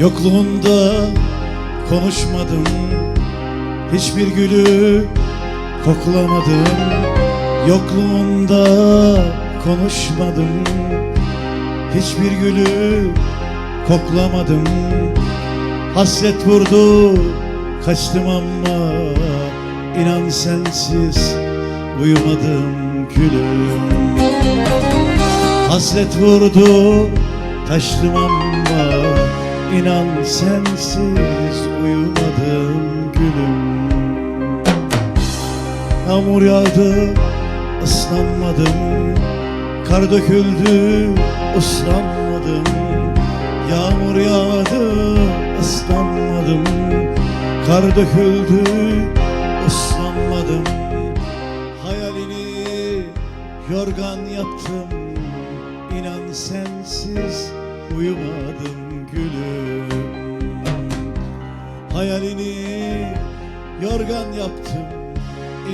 Yokluğunda konuşmadım. Hiçbir gülü koklamadım. Yokluğunda konuşmadım. Hiçbir gülü koklamadım. Hasret vurdu kaçtım ama inan sensiz uyumadım gülüm Hasret vurdu kaçtım ama inan sensiz uyumadım gülüm. Yağmur yağdı ıslanmadım. Kar döküldü ıslanmadım. Yağmur yağdı ıslanmadım. Kar döküldü ıslanmadım. Hayalini yorgan yaptım. İnan sensiz uyumadım gülüm. Hayalini yorgan yaptım.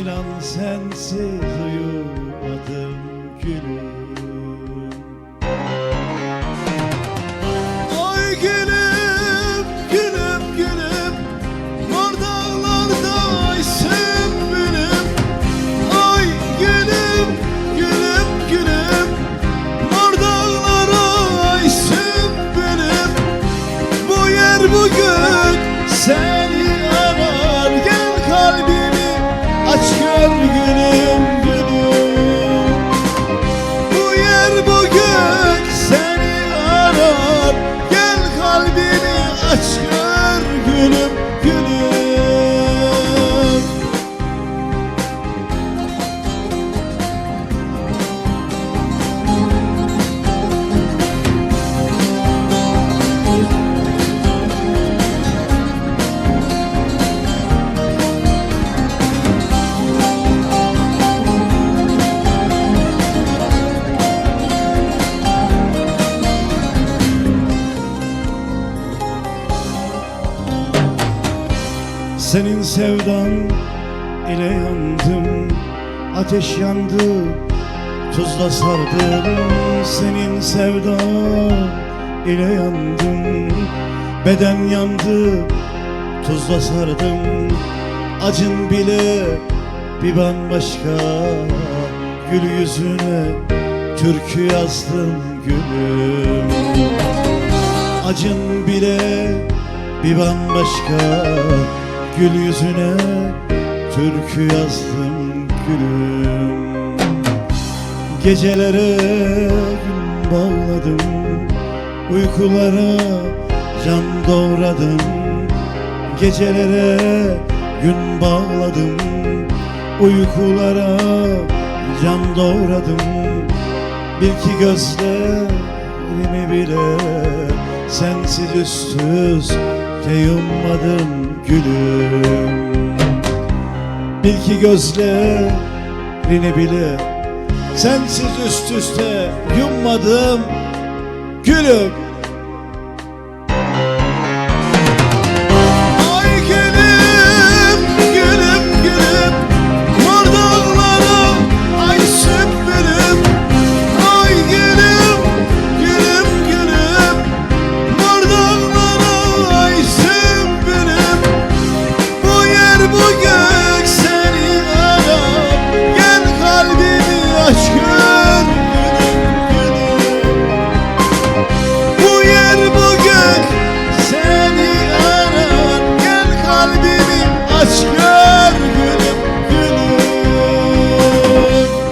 İnan sensiz uyumadım kalbimi aç gör gülüm, gülüm bu yer bugün seni arar. Gel kalbini aç gör gülüm Senin sevdan ile yandım Ateş yandı Tuzla sardım. Senin sevdan ile yandım Beden yandı Tuzla sardım. Acın bile bir bambaşka Gül yüzüne türkü yazdım gülüm. Acın bile bir bambaşka Gül yüzüne türkü yazdım gülüm. Gecelere gün bağladım Uykulara can doğradım. Gecelere gün bağladım Uykulara can doğradım. Bil ki gözlerimi bile Sensiz üst üste yummadım gülüm. Bil ki gözlerini bile Sensiz üst üste yummadım gülüm